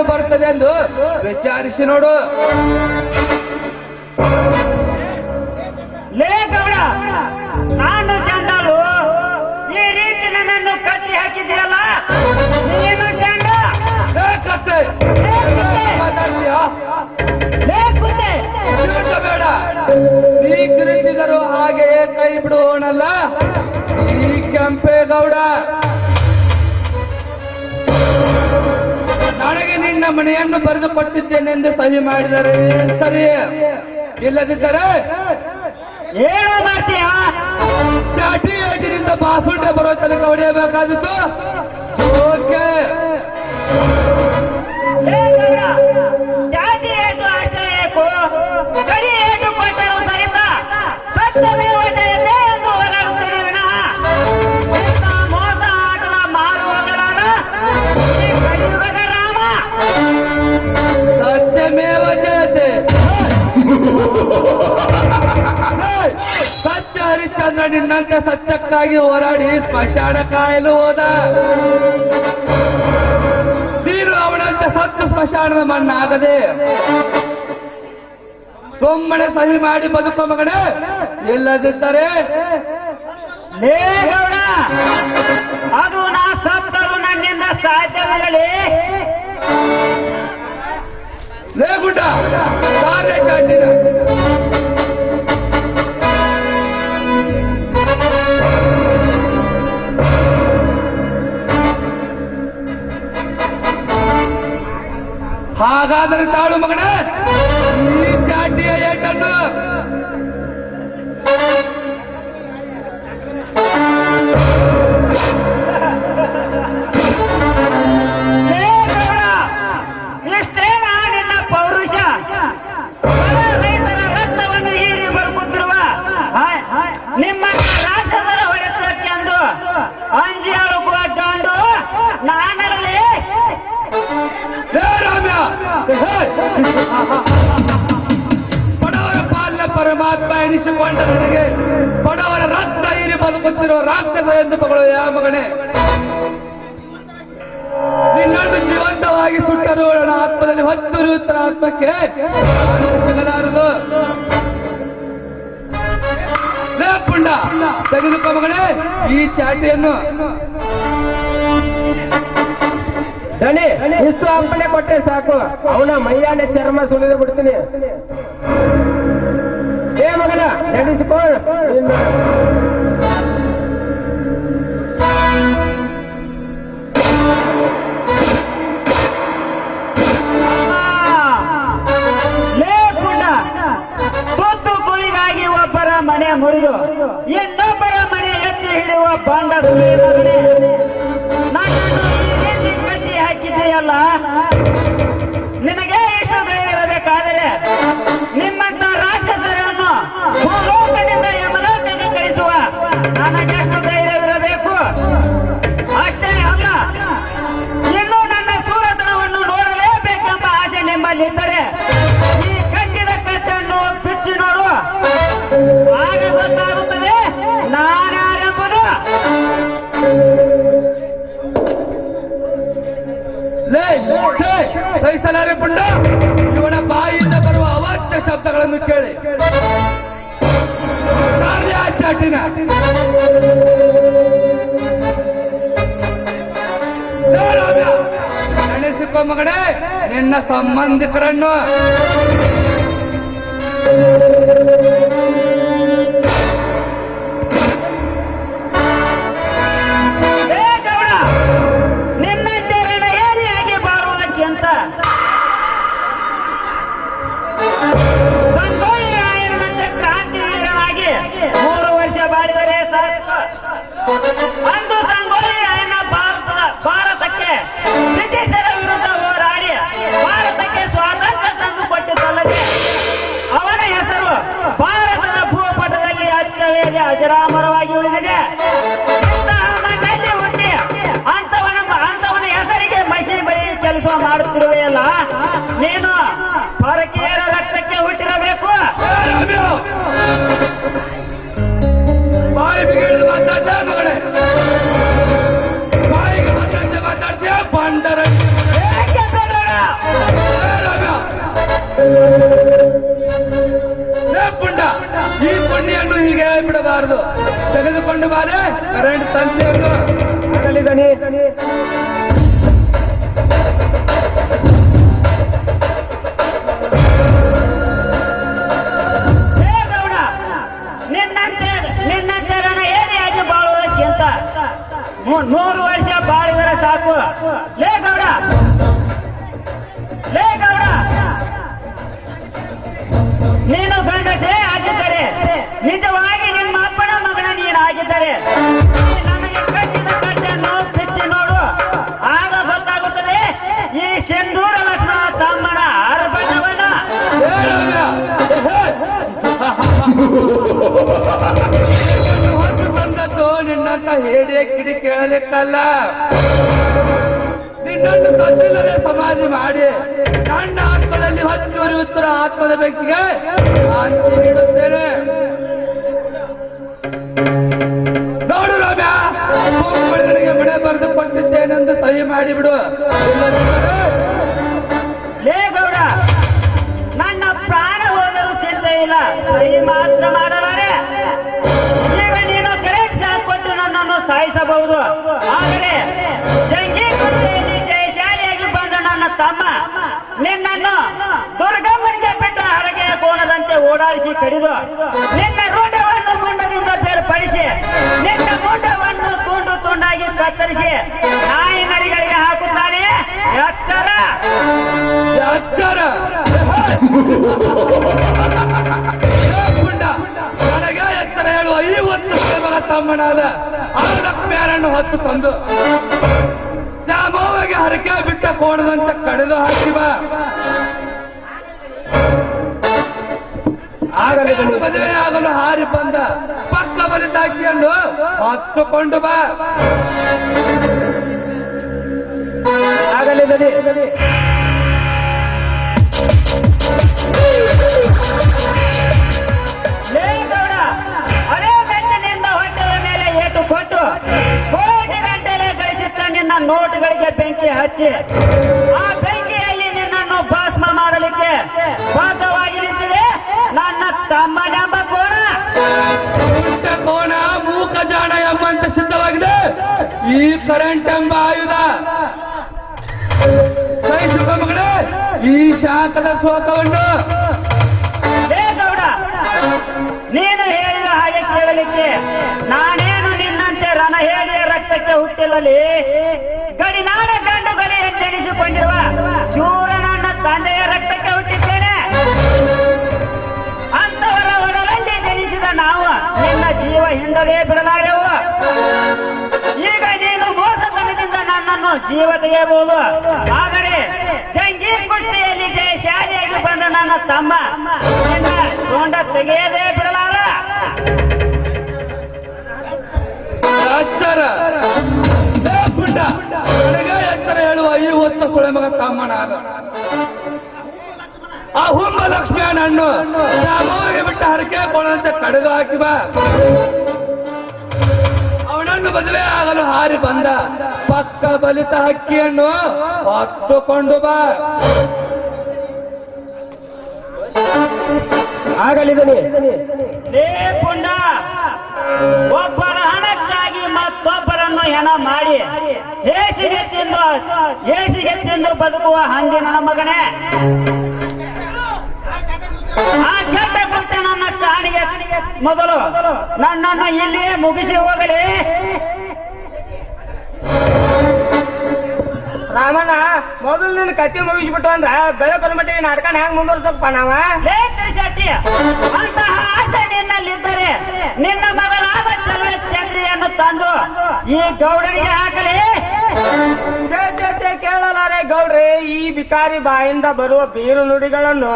ಏನು ಬರ್ತದೆ ಎಂದು ವಿಚಾರಿಸಿ ನೋಡು. ಲೇ ಗೌಡ ನಾನು ಚಂಡಾಲು ಈ ರೀತಿ ನನ್ನನ್ನು ಕಟ್ಟಿ ಹಾಕಿದೆಯಲ್ಲ ನೀನು ಕಿರುಚ ಬೇಡ. ನೀ ಕಿರುಚಿದರು ಹಾಗೆಯೇ ಕೈ ಬಿಡೋಣಲ್ಲ. ಈ ಕೆಂಪೇಗೌಡ ಮನೆಯನ್ನು ಬರೆದು ಕೊಟ್ಟಿದ್ದೇನೆಂದು ಸಹಿ ಮಾಡಿದರೆ ಸರಿ? ಇಲ್ಲದಿದ್ದರೆ? ಏನೋ ಮಾಡ್ತೀಯ ಚಾಟಿ ಏಟಿನಿಂದ ಬಾಸುಂಡೆ ಬರೋ ತನಕ ಹೊಡೆಯಬೇಕಾದಿತ್ತು ಓಕೆ. ನಿನ್ನಂತೆ ಸತ್ಯಕ್ಕಾಗಿ ಹೋರಾಡಿ ಸ್ಮಶಾನ ಕಾಯಲು ಹೋದ. ನೀನು ಅವನಂತೆ ಸತ್ತು ಸ್ಮಶಾನದ ಮಣ್ಣಾಗದೆ. ಸೊಮ್ಮನೆ ಸಹಿ ಮಾಡಿ ಬದುಕ ಮಗಡೆ ಇಲ್ಲದಿದ್ದರೆ ಅದು ಹಾಗಾದರೆ ತಾಳು ಮಗನೇ ರಾಕ್ಷಸ ಯಾವ ಮಗನೇ? ನಿನ್ನನ್ನು ಜೀವಂತವಾಗಿ ಸುಟ್ಟರು ನನ್ನ ಆತ್ಮದಲ್ಲಿ ಹೊತ್ತಿರುತ್ತರ ಆತ್ಮಕ್ಕೆ. ಶಾಂತಿ ಸಿಗಲಾರದು ಲೇ ಪುಂಡ, ತೆಗೆದುಕೋ ಮಗಳೇ ಈ ಚಾಟಿಯನ್ನು. ರಣಿ ಇಷ್ಟು ಅಪ್ಪಣೆ ಕೊಟ್ಟರೆ ಸಾಕು. ಅವನ ಮೈಯಾನೆ ಚರ್ಮ ಸುಲಿದು ಬಿಡ್ತೀನಿ. ಏ ಮಗನ ನಡೆಸಿಕೋ ಪುಂಡ ಇವನ ಬಾಯಿಂದ ಬರುವ ಅವಾಚ್ಯ ಶಬ್ದಗಳನ್ನು ಕೇಳಿ. ಕಾರ್ಯ ಚಾಟಿನ. ಮಗಡೆ ನಿನ್ನ ಸಂಬಂಧಿಕರನ್ನು. ಬಿಡಬಾರದು ತೆಗೆದುಕೊಂಡು ಬಾರೆ ಕರೆಂಟ್ ತಂತಿಯನ್ನು ಆಗಲಿ ದಣಿ ಹೇ ಗೌಡ ನಿನ್ನಂತೆ ನಿನ್ನಂತೆ ನನ್ನ ಏರಿಯಾಗಿ ಬಾಳುವುದಕ್ಕಿಂತ ಮೂ- ನೂರು ವರ್ಷ ಬಾಳಿದರೆ ಸಾಕು ಹೊತ್ತು ಬಂದದ್ದು ನಿನ್ನಂತ ಹೇಳಿ ಕಿಡಿ ಕೇಳಲಿಕ್ಕಲ್ಲ? ನಿನ್ನನ್ನು ಕತ್ತಿಲ್ಲದೆ ಸಮಾಧಿ ಮಾಡಿ ನನ್ನ ಆತ್ಮದಲ್ಲಿ ಹಚ್ಚಿ ಉತ್ತರ ಆತ್ಮದ ವ್ಯಕ್ತಿಗೆ ಶಾಂತಿ ನೀಡುತ್ತೇನೆ. ನೋಡು ರಮ್ಯ ಬಿಡ ಬರೆದು ಕೊಟ್ಟಿದ್ದೇನೆಂದು ಸಹಿ ಮಾಡಿಬಿಡು ಲೇ ಗೌಡ, ನನ್ನ ಪ್ರಾಣ ಹೋದರೂ ಚಿಂತೆ ಇಲ್ಲ. ಸಹಿ ಮಾತ್ರ ಮಾಡಲಾರೆ ಸಾಯಿಸಬಹುದು ಆದರೆ ಜಂಗಿ ಕುರ್ಚಿಯಲ್ಲಿ ಜಯಶಾಲಿಯಾಗಿ ಬಂದ ನನ್ನ ತಮ್ಮ ನಿನ್ನನ್ನು ದುರ್ಗಮ್ಮನಿಗೆ ಬಿಟ್ಟ ಹರಗೆಯ ಕೋಣದಂತೆ ಓಡಾಡಿಸಿ ಕಡಿದು ನಿನ್ನ ರೂಢವನ್ನು ಮುಂಡದಿಂದ ಬೇರ್ಪಡಿಸಿ ನಿನ್ನ ಮುಂಡವನ್ನು ತುಂಡು ತುಂಡಾಗಿ ಕತ್ತರಿಸಿ ನಾಯಿ ನರಿಗಳಿಗೆ ಹಾಕುತ್ತಾನೆ? ಎತ್ತರ. ಎತ್ತರ. ತಮ್ಮನಾದ ಅವನ ಪ್ಯಾರನ್ನು ಹೊತ್ತು ತಂದು ಶ್ಯಾಮವ್ವಗೆ ಹರಕೆ ಬಿಟ್ಟ ಕೋಣದಂತ ಕಡಿದು ಹಾಕಿ ಬಾ ಆಗಲಿ ದಣಿ ಮದುವೆ ಆಗಲು ಹಾರಿ ಬಂದ ಪಕ್ಕ ಬಲಿತಾಕಿಯನ್ನು ಹೊತ್ತುಕೊಂಡು ಬಾ. ಆಗಲಿ ಶೋಕವನ್ನು ಲೇ ಗೌಡ, ನೀನು ಹೇಳಿದ ಹಾಗೆ ಕೇಳಲಿಕ್ಕೆ ನಾನೇನು ನಿನ್ನಂತೆ ರಣ ಹೇಳಿಯ ರಕ್ತಕ್ಕೆ ಹುಟ್ಟಿಲ್ಲಲಿ? ಗಡಿನಾಡ ಗಂಡು ಗಡಿ ಎಚ್ಚರಿಸಿಕೊಂಡಿರುವ ಶೂರನನ್ನ ತಂದೆಯ ರಕ್ತಕ್ಕೆ ಹುಟ್ಟಿದ್ದೇನೆ. ಅಂತವರ ಒಡಲಲ್ಲಿ ಜನಿಸಿದ ನಾವು ನಿನ್ನ ಜೀವ ಹಿಂದಲೇ ಬಿಡಲಾರೆವು ಈಗ ನೀನು ಮೋಸತನದಿಂದ ನನ್ನನ್ನು ಜೀವ ತೆಗೆಯಬಹುದು. ಆದರೆ ಜಂಗೀರ್ ನನ್ನ ತಮ್ಮ. ಸೊಂಡ ತೆಗೆಯದೇ ಬಿಡಲಾರ. ಅಚ್ಚರ. ನನಗೆ ಹೇಳುವ ಈ ಹೊತ್ತು ಸುಳೆ ಮಗ ತಮ್ಮಣ ಆ ಹುಮ್ಮ ಲಕ್ಷ್ಮಿಯನನ್ನು ಶ್ಯಾಮವ್ವಗೆ ಬಿಟ್ಟ ಹರಕೆ ಬೋಳಂತ ಕಡಿದು ಹಾಕಿ ಬಾ. ಅವನನ್ನು ಮದುವೆ ಆಗಲು ಹಾರಿ ಬಂದ ಪಕ್ಕ ಬಲಿತ ಹಕ್ಕಿಯನ್ನು ಹೊತ್ತುಕೊಂಡು ಬಾ. ಆಗಲಿ ದಣಿ ಲೇ ಪುಂಡ, ಒಬ್ಬರ ಹಣಕ್ಕಾಗಿ ಮತ್ತೊಬ್ಬರನ್ನು ಹೆಣ ಮಾಡಿ ಏಸಿಗೆ ತಿಂದು ಏಸಿಗೆ ತಿಂದು ಬದುಕುವ ಹಂಗೆ ನನ್ನ ಮಗನೇ. ಆ ಕೆಟ್ಟ ಕೃತ್ಯ ನನ್ನ ಕಾಣಿಗೆ. ಮೊದಲು ನನ್ನನ್ನು ಇಲ್ಲಿಯೇ ಮುಗಿಸಿ ಹೋಗಲಿ. ರಾಮಣ್ಣ ಮೊದಲು ನಿನ್ನ ಕತ್ತಿ ಮುಗಿಸ್ಬಿಟ್ಟು ಅಂದ್ರ ಬೆಳಕನ ನೀನ್ ನಾಟಕನ ಹೆಂಗ್ ಮುಂದುವರ್ಸಪ್ಪ ನಾವ? ಹೇ ಅಂತಹ ಆಸೆ ನಿನ್ನಲ್ಲಿದ್ದರೆ ನಿನ್ನ ಮಗಳಾದ ಚಂದ್ರ ಚಂದ್ರಿಯನ್ನು ತಂದು ಈ ಗೌಡನಿಗೆ ಹಾಕಲಿ. ಕೇಳಲಾರೆ ಗೌಡ್ರಿ ಈ ಬಿಕಾರಿ ಬಾಯಿಂದ ಬರುವ ಬೀರು ನುಡಿಗಳನ್ನು.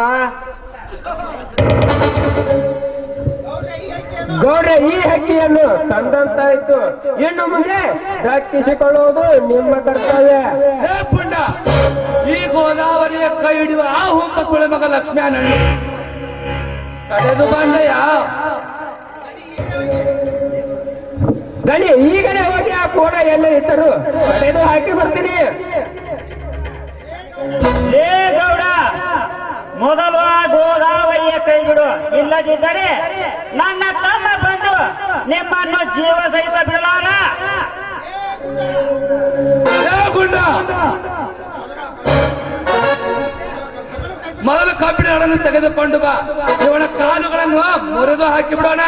ಗೌಡ್ರೆ ಈ ಹಕ್ಕಿಯನ್ನು ತಂದಂತಾಯ್ತು ಇನ್ನು ಮುಂದೆ ರಕ್ಷಿಸಿಕೊಳ್ಳುವುದು ನಿಮ್ಮ ಕರ್ತವ್ಯ. ಪುಂಡ ಈ ಗೋದಾವರಿಯ ಕೈ ಹಿಡಿಯುವ ಆ ಹುಂಬ ಸುಳೆ ಮಗ ಕಡೆದು ಬಂದೆಯ? ಗಣಿ ಈಗಲೇ ಹೋಗಿ ಆ ಕೋಣ ಎಲ್ಲ ಇಟ್ಟರು? ಕಡೆದು ಹಾಕಿ ಬರ್ತೀನಿ. ಮೊದಲು ಆ ಗೋದಾವರಿಯ ಕೈ ಬಿಡು ಇಲ್ಲದಿದ್ದರೆ ನನ್ನ ತಮ್ಮ ಬಂದು ನಿಮ್ಮನ್ನು ಜೀವ ಸಹಿತ ಬಿಡಲಾರ? ಮೊದಲು ಕಬ್ಬಿಣ ಹಡನ್ನು ತೆಗೆದುಕೊಂಡು ಬಾ. ಇವನ ಕಾಲುಗಳನ್ನು ಮುರಿದು ಹಾಕಿ ಬಿಡೋಣ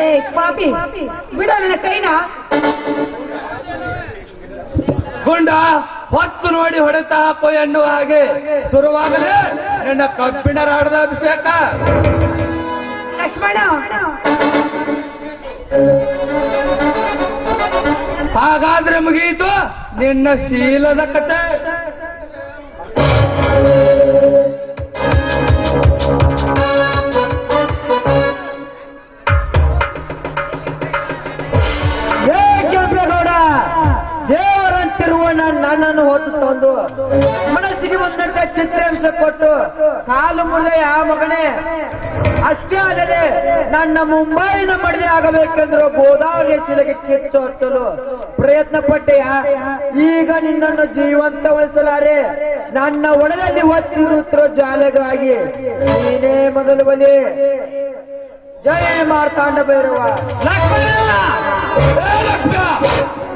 ಏ ಪಾಪಿ ಬಿಡ ನನ್ನ ಕೈನ. ಗುಂಡ ಹೊತ್ತು ನೋಡಿ ಹೊಡೆತ ಅಪ್ಪ ಎನ್ನುವ ಹಾಗೆ ಶುರುವಾಗಲೇ ನನ್ನ ಕಬ್ಬಿಣ ರಾಡದ ಅಭಿಷೇಕ. ಲಕ್ಷ್ಮಣ. ಹಾಗಾದ್ರೆ ಮುಗಿಯಿತು ನಿನ್ನ ಶೀಲದ ಕತೆ. ಚಿತ್ರಾಂಶ ಕೊಟ್ಟು ಕಾಲು ಮುಳ್ಳೆ ಆ ಮಗನೇ, ಅಷ್ಟೇ ಅಲ್ಲದೆ ನನ್ನ ಮುಂಬೈನ ಮಡದೆ ಆಗಬೇಕೆಂದ್ರು ಗೋದಾವರಿ ಶಿಲೆಗೆ ಕಿಚ್ಚು ಹಚ್ಚಲು ಪ್ರಯತ್ನ ಪಟ್ಟೆಯ? ಈಗ ನಿನ್ನನ್ನು ಜೀವಂತ ಉಳಿಸಲಾರೆ ನನ್ನ ಒಳದಲ್ಲಿ ಒತ್ತಿರುತ್ತಿರೋ ಜಾಲೆಗಾಗಿ ನೀನೇ ಮೊದಲು ಬಲಿ. ಜಯ ಮಾರ್ತಾಂಡ ಬೇರುವ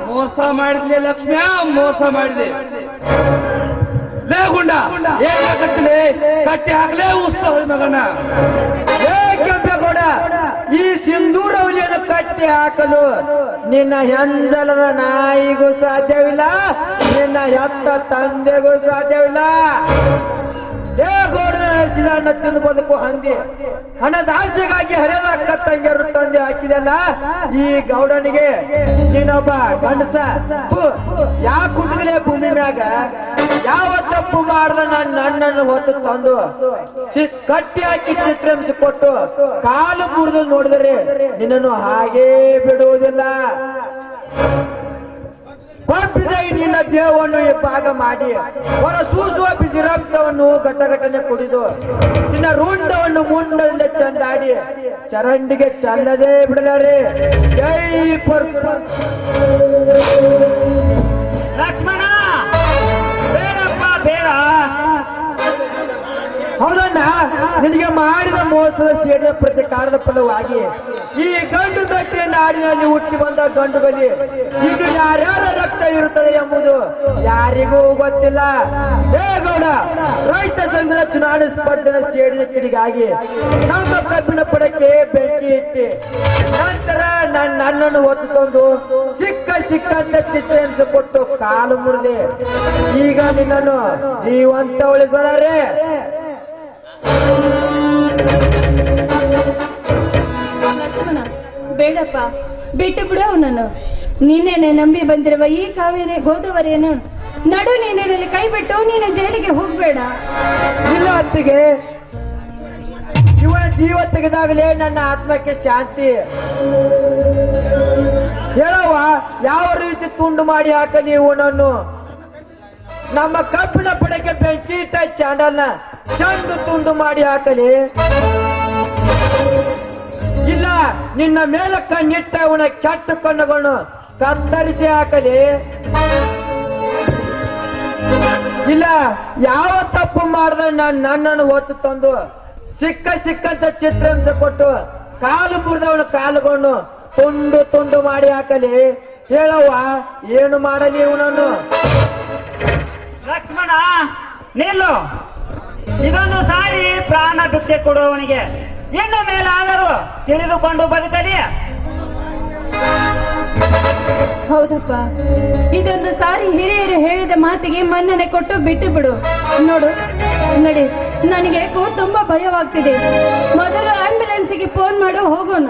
ಮೋಸ ಮಾಡಿದ್ಲೆ ಲಕ್ಷ್ಮ್ಯ ಮೋಸ ಮಾಡಿದೆ. ಲೇ ಗುಂಡ ಏನ್ ಕಟ್ಟಲೆ ಕಟ್ಟಿ ಹಾಕ್ಲೇ ಉತ್ಸವ ಮಗನ. ಕೆಂಪೇಗೌಡ ಈ ಸಿಂಧೂರವಲಿಯನ್ನು ಕಟ್ಟಿ ಹಾಕಲು ನಿನ್ನ ಹೆಂಜಲದ ನಾಯಿಗೂ ಸಾಧ್ಯವಿಲ್ಲ, ನಿನ್ನ ಹೆತ್ತ ತಂದೆಗೂ ಸಾಧ್ಯವಿಲ್ಲ. ಗೋಡ ಶಿಲನ್ನ ತಿಂದು ಬದುಕು ಹಂದಿ ಹಣದ ಆಸೆಗಾಗಿ ತಂಗಿಯರು ತಂದೆ ಹಾಕಿದಲ್ಲ, ಈ ಗೌಡನಿಗೆ ನೀನೊಬ್ಬ ಗಂಡಸ ಯಾ ಕುಟುಗಲೇ ಭೂಮಿ ಮ್ಯಾಗ? ಯಾವ ತಪ್ಪು ಮಾಡ್ದ ನನ್ನ ಅಣ್ಣನ ಹೊತ್ತು ತಂದು ಕಟ್ಟಿ ಹಾಕಿ ಚಿತ್ರಾಂಶ ಕೊಟ್ಟು ಕಾಲು ಮುರಿದು ನೋಡಿದರೆ ನಿನ್ನನ್ನು ಹಾಗೇ ಬಿಡುವುದಿಲ್ಲ. ನಿನ್ನ ದೇಹವನ್ನು ಭಾಗ ಮಾಡಿ. ಹೊರ ಸೂಸುವ ಬಿಸಿ ರಕ್ತವನ್ನು ಘಟಘಟನೆ ಕುಡಿದು ನಿನ್ನ ರುಂಡವನ್ನು ಮುಂಡದಿಂದ ಚಂದಾಡಿ ಚರಂಡಿಗೆ ಚಲ್ಲದೆ ಬಿಡಲಾರೆ. ಜೈ ಲಕ್ಷ್ಮಣ! ಹೌದಣ್ಣ? ನಿನಗೆ ಮಾಡಿದ ಮೋಸದ ಸೇಡಿನ ಪ್ರತಿಕಾರದ ಫಲವಾಗಿ ಈ ಗಂಡು ದಕ್ಷಿಣ ನಾಡಿನಲ್ಲಿ ಹುಟ್ಟಿ ಬಂದ ಗಂಡುಗಲಿ, ಇದು ಯಾರ್ಯಾರ ರಕ್ತ ಇರುತ್ತದೆ ಎಂಬುದು ಯಾರಿಗೂ ಗೊತ್ತಿಲ್ಲ. ಹೇ ಗೌಡ, ರೈತ ಸಂಘದ ಚುನಾವಣೆ ಸ್ಪರ್ಧೆಯ ಸೇಡಿನ ಕಿಡಿಗಾಗಿ ನಮ್ಮ ಕಬ್ಬಿನ ಪಡಕ್ಕೆ ಬೆಂಕಿ ಇಟ್ಟಿ, ನಂತರ ನನ್ನ ನನ್ನನ್ನು ಹೊತ್ತುಕೊಂಡು ಸಿಕ್ಕ ಸಿಕ್ಕಂತ ಚಿತ್ರ ಕೊಟ್ಟು ಕಾಲು ಮುರಿದೆ. ಈಗ ನಿನ್ನನ್ನು ಜೀವಂತ ಉಳಿಸಲಾರೆ ಲಕ್ಷ್ಮಣ, ಬೇಡಪ್ಪ, ಬಿಟ್ಟು ಬಿಡು ಅವನನ್ನು. ನಿನ್ನೆನೆ ನಂಬಿ ಬಂದಿರುವ ಈ ಕಾವೇರಿ ಗೋದಾವರಿಯನ್ನು ನಡು ನೀರಿನಲ್ಲಿ ಕೈ ಬಿಟ್ಟು ನೀನು ಜೈಲಿಗೆ ಹೋಗ್ಬೇಡ. ಇಲ್ಲ ಅತ್ತಿಗೆ ಇವನ ಜೀವ ತೆಗೆದಾಗಲೇ ನನ್ನ ಆತ್ಮಕ್ಕೆ ಶಾಂತಿ. ಹೇಳವ ಯಾವ ರೀತಿ ತುಂಡು ಮಾಡಿ ಹಾಕಲಿ ಇವನನ್ನು? ನಮ್ಮ ಕಬ್ಬಿಣ ಪಡೆಗೆ ಬೆಂಕಿ ಇಟ್ಟ ಚಾಂಡಲ್ನ ಚಂದ ತುಂಡು ಮಾಡಿ ಹಾಕಲಿ. ಇಲ್ಲ, ನಿನ್ನ ಮೇಲೆ ಕಣ್ಣಿಟ್ಟ ಅವನ ಕೆಟ್ಟ ಕಣ್ಣುಗಳನ್ನು ಕತ್ತರಿಸಿ ಹಾಕಲಿ. ಇಲ್ಲ, ಯಾವ ತಪ್ಪು ಮಾಡ್ದ ನಾನು ನನ್ನನ್ನು ಹೊತ್ತು ತಂದು ಸಿಕ್ಕ ಸಿಕ್ಕಂತ ಚಿತ್ರಾಂಶ ಕೊಟ್ಟು ಕಾಲು ಮುರಿದವನ ಕಾಲುಗಳನ್ನು ತುಂಡು ತುಂಡು ಮಾಡಿ ಹಾಕಲಿ. ಹೇಳವ್ವ, ಏನು ಮಾಡಲಿ ಇವನನ್ನು? ಲಕ್ಷ್ಮಣ, ನಿಲ್ಲು. ಇದೊಂದು ಸಾರಿ ಪ್ರಾಣ ಭಿಕ್ಷೆ ಕೊಡುವವನಿಗೆ. ಇನ್ನು ಮೇಲಾದರೂ ತಿಳಿದುಕೊಂಡು ಬದುಕಲಿ. ಹೌದಪ್ಪ. ಇದು ಇದೊಂದು ಸಾರಿ ಹಿರಿಯರು ಹೇಳಿದ ಮಾತಿಗೆ ಮನ್ನಣೆ ಕೊಟ್ಟು ಬಿಟ್ಟು ಬಿಡು. ನೋಡು, ನಡಿ. ನನಗೆ ತುಂಬಾ ಭಯವಾಗ್ತಿದೆ. ಮೊದಲು ಆಂಬ್ಯುಲೆನ್ಸ್ಗೆ ಫೋನ್ ಮಾಡು, ಹೋಗೋಣ.